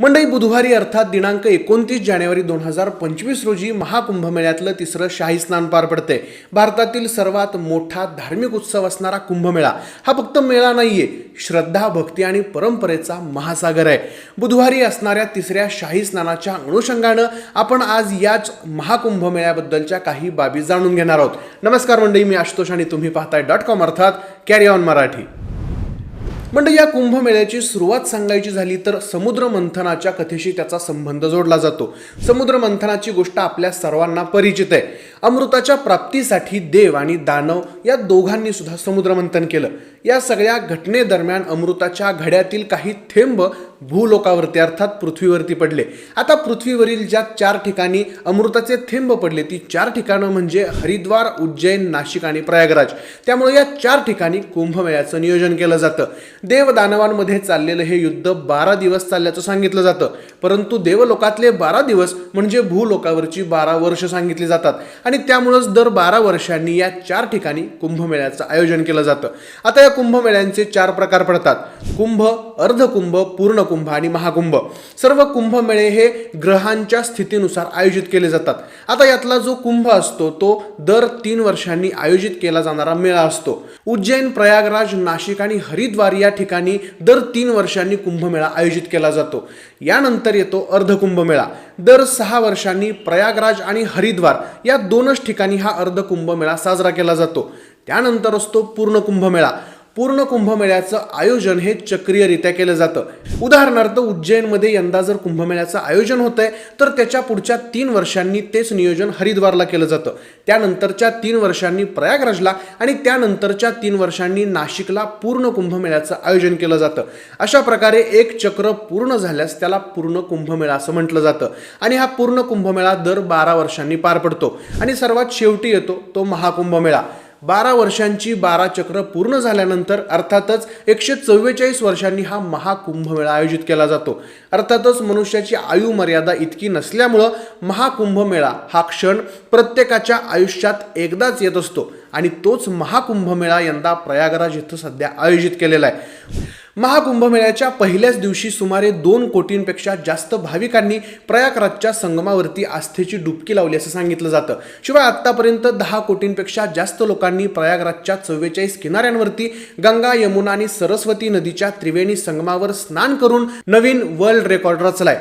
मंडई बुधवारी अर्थात दिनांक एकोणतीस जानेवारी दोन हजार पंचवीस रोजी महाकुंभमेळ्यातलं तिसरं शाही स्नान पार पडते भारतातील सर्वात मोठा धार्मिक उत्सव असणारा कुंभमेळा. हा फक्त मेळा नाहीये श्रद्धा भक्ती आणि परंपरेचा महासागर आहे. बुधवारी असणाऱ्या तिसऱ्या शाही स्नानाच्या अनुषंगानं आपण आज याच महाकुंभमेळ्याबद्दलच्या काही बाबी जाणून घेणार आहोत. नमस्कार मंडळी मी आशुतोष आणि तुम्ही पाहताय डॉट कॉम अर्थात कॅरी ऑन मराठी. म्हणजे या कुंभमेळ्याची सुरुवात सांगायची झाली तर समुद्र मंथनाच्या कथेशी त्याचा संबंध जोडला जातो. समुद्र मंथनाची गोष्ट आपल्या सर्वांना परिचित आहे. अमृताच्या प्राप्तीसाठी देव आणि दानव या दोघांनी सुद्धा समुद्र मंथन केलं. या सगळ्या घटनेदरम्यान अमृताच्या घड्यातील काही थेंब भूलोकावरती अर्थात पृथ्वीवरती पडले. आता पृथ्वीवरील ज्या चार ठिकाणी अमृताचे थेंब पडले ती चार ठिकाणं म्हणजे हरिद्वार उज्जैन नाशिक आणि प्रयागराज. त्यामुळे या चार ठिकाणी कुंभमेळ्याचं नियोजन केलं जातं. देवदानवांमध्ये चाललेलं हे युद्ध बारा दिवस चालल्याचं सांगितलं जातं. परंतु देवलोकातले बारा दिवस म्हणजे भूलोकावरची बारा वर्ष सांगितली जातात. आणि त्यामुळंच दर बारा वर्षांनी या चार ठिकाणी कुंभमेळ्याचं आयोजन केलं जातं. आता या कुंभमेळ्यांचे चार प्रकार पडतात. कुंभ अर्धकुंभ पूर्ण कुंभ आणि महाकुंभ. सर्व कुंभमेळे हे ग्रहांच्या स्थितीनुसार आयोजित केले जातात. आता यातला जो कुंभ असतो तो दर तीन वर्षांनी आयोजित केला जाणारा मेळा असतो. उज्जैन प्रयागराज नाशिक आणि हरिद्वार या ठिकाणी दर तीन वर्षांनी कुंभमेळा आयोजित केला जातो. यानंतर येतो अर्धकुंभमेळा. दर सहा वर्षांनी प्रयागराज आणि हरिद्वार या दोनच ठिकाणी हा अर्धकुंभमेळा साजरा केला जातो. त्यानंतर असतो पूर्ण कुंभमेळा पूर्ण कुंभमेळ्याचं आयोजन हे चक्रीयरित्या केलं जातं. उदाहरणार्थ उज्जैनमध्ये यंदा जर कुंभमेळ्याचं आयोजन होत आहे तर त्याच्या पुढच्या तीन वर्षांनी तेच नियोजन हरिद्वारला केलं जातं. त्यानंतरच्या तीन वर्षांनी प्रयागराजला आणि त्यानंतरच्या तीन वर्षांनी नाशिकला पूर्ण कुंभमेळ्याचं आयोजन केलं जातं. अशा प्रकारे एक चक्र पूर्ण झाल्यास त्याला पूर्ण कुंभमेळा असं म्हटलं जातं. आणि हा पूर्ण कुंभमेळा दर बारा वर्षांनी पार पडतो. आणि सर्वात शेवटी येतो तो महाकुंभमेळा. बारा वर्षांची बारा चक्र पूर्ण झाल्यानंतर अर्थातच एकशे चव्वेचाळीस वर्षांनी हा महाकुंभमेळा आयोजित केला जातो. अर्थातच मनुष्याची आयु मर्यादा इतकी नसल्यामुळं महाकुंभमेळा हा क्षण प्रत्येकाच्या आयुष्यात एकदाच येत असतो आणि तोच महाकुंभमेळा यंदा प्रयागराज इथं सध्या आयोजित केलेला आहे. महाकुंभमेळ्याच्या पहिल्याच दिवशी सुमारे दोन कोटींपेक्षा जास्त भाविकांनी प्रयागराजच्या संगमावरती आस्थेची डुबकी लावली असं सांगितलं जातं. शिवाय आत्तापर्यंत दहा कोटींपेक्षा जास्त लोकांनी प्रयागराजच्या चव्वेचाळीस किनाऱ्यांवरती गंगा यमुना आणि सरस्वती नदीच्या त्रिवेणी संगमावर स्नान करून नवीन वर्ल्ड रेकॉर्ड रचलाय.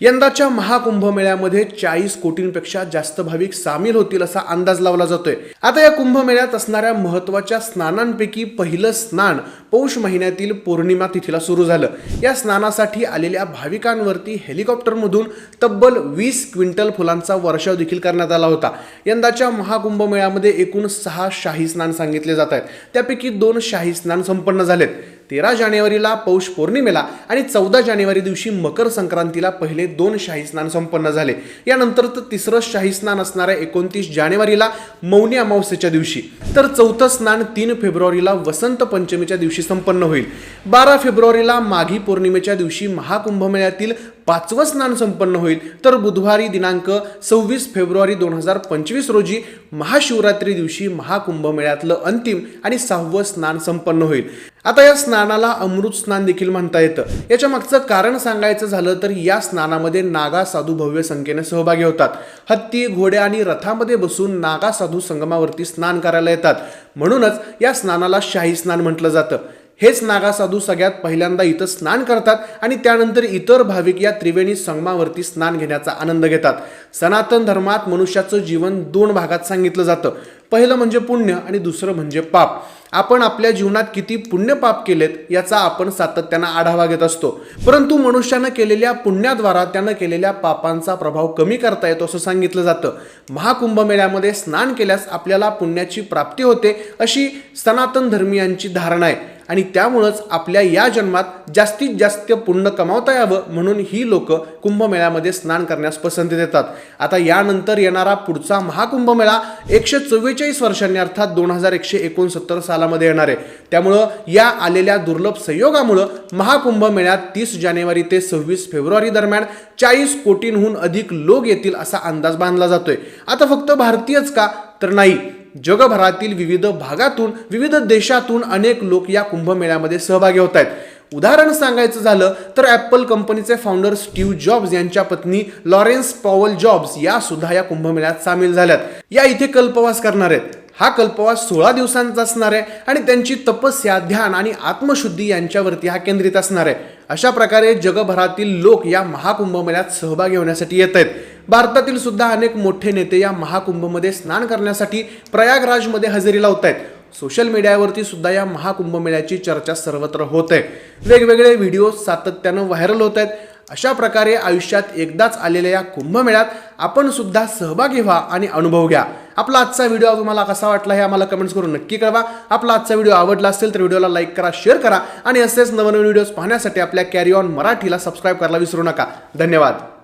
यंदाच्या महाकुंभमेळ्यामध्ये चाळीस कोटींपेक्षा जास्त भाविक सामील होतील असा अंदाज लावला जातोय. आता या कुंभमेळ्यात असणाऱ्या महत्त्वाच्या स्नानांपैकी पहिलं स्नान पौष महिन्यातील पौर्णिमा तिथीला सुरू झालं. या स्नानासाठी आलेल्या भाविकांवरती हेलिकॉप्टरमधून तब्बल वीस क्विंटल फुलांचा वर्षाव देखील करण्यात आला होता. यंदाच्या महाकुंभमेळ्यामध्ये एकूण सहा शाही स्नान सांगितले जात आहेत. त्यापैकी दोन शाही स्नान संपन्न झालेत. तेरा जानेवारीला पौष पौर्णिमेला आणि चौदा जानेवारी दिवशी मकर संक्रांतीला पहिले दोन शाही स्नान संपन्न झाले. यानंतर तर तिसरं शाही स्नान असणाऱ्या एकोणतीस जानेवारीला मौनी अमावस्येच्या दिवशी. तर चौथं स्नान तीन फेब्रुवारीला वसंत पंचमीच्या दिवशी संपन्न होईल. बारा फेब्रुवारीला माघी पौर्णिमेच्या दिवशी महाकुंभमेळ्यातील पाचवं स्नान संपन्न होईल. तर बुधवारी दिनांक सव्वीस फेब्रुवारी दोन हजार पंचवीस रोजी महाशिवरात्री दिवशी महाकुंभमेळ्यातलं अंतिम आणि सहावं स्नान संपन्न होईल. आता या स्नानाला अमृत स्नान देखील म्हणता येतं. याच्या मागचं कारण सांगायचं झालं तर या स्नानामध्ये नागा साधू भव्य संख्येने सहभागी होतात. हत्ती घोड्या आणि रथामध्ये बसून नागा साधू संगमावरती स्नान करायला येतात. म्हणूनच या स्नानाला शाही स्नान म्हटलं जातं. हेच नागा साधू सगळ्यात पहिल्यांदा इथं स्नान करतात आणि त्यानंतर इतर भाविक या त्रिवेणी संगमावरती स्नान घेण्याचा आनंद घेतात. सनातन धर्मात मनुष्याचं जीवन दोन भागात सांगितलं जातं. पहिलं म्हणजे पुण्य आणि दुसरं म्हणजे पाप. आपण आपल्या जीवनात किती पुण्य पाप केलेत याचा आपण सातत्यानं आढावा घेत असतो. परंतु मनुष्यानं केलेल्या पुण्याद्वारा त्यानं केलेल्या पापांचा प्रभाव कमी करता येतो असं सांगितलं जातं. महाकुंभमेळ्यामध्ये स्नान केल्यास आपल्याला पुण्याची प्राप्ती होते अशी सनातन धर्मियांची धारणा आहे. आणि त्यामुळंच आपल्या या जन्मात जास्तीत जास्त पुण्य कमावता यावं म्हणून ही लोक कुंभमेळ्यामध्ये स्नान करण्यास पसंती देतात. आता यानंतर येणारा पुढचा महाकुंभमेळा एकशे चव्वेचाळीस वर्षांनी अर्थात दोन हजार एकशे एकोणसत्तर सालामध्ये येणार आहे. त्यामुळं या आलेल्या दुर्लभ संयोगामुळं महाकुंभमेळ्यात तीस जानेवारी ते सव्वीस फेब्रुवारी दरम्यान चाळीस कोटींहून अधिक लोक येतील असा अंदाज बांधला जातोय. आता फक्त भारतीयच का? तर नाही. जगभरातील विविध भागातून विविध देशातून अनेक लोक या कुंभमेळ्यामध्ये सहभागी होत आहेत. उदाहरण सांगायचं झालं तर ॲपल कंपनीचे फाउंडर स्टीव्ह जॉब्स यांच्या पत्नी लॉरेन्स पॉवल जॉब्स या सुद्धा या कुंभमेळ्यात सामील झाल्यात. या इथे कल्पवास करणार आहेत. हा कल्पवास सोळा दिवसांचा असणार आहे आणि त्यांची तपस्या ध्यान आणि आत्मशुद्धी यांच्यावरती हा केंद्रित असणार आहे. अशा प्रकारे जगभरातील लोक या महाकुंभमेळ्यात सहभागी होण्यासाठी येत आहेत. भारतातील सुद्धा अनेक मोठे नेते या महाकुंभमध्ये स्नान करण्यासाठी प्रयागराजमध्ये हजेरी लावत आहेत सोशल मीडियावरती सुद्धा या महाकुंभमेळ्याची चर्चा सर्वत्र होत. आहे वेगवेगळे व्हिडिओ सातत्यानं व्हायरल होत आहेत अशा प्रकारे आयुष्यात एकदाच आलेल्या या कुंभमेळ्यात आपण सुद्धा सहभागी व्हा आणि अनुभव घ्या. आपला आजचा व्हिडिओ तुम्हाला कसा वाटला हे आम्हाला कमेंट्स करून नक्की कळवा. आपला आजचा व्हिडिओ आवडला असेल तर व्हिडिओला लाईक करा शेअर करा आणि असेच नवनवीन व्हिडिओज पाहण्यासाठी आपल्या कॅरी ऑन मराठीला सबस्क्राईब करायला विसरू नका. धन्यवाद.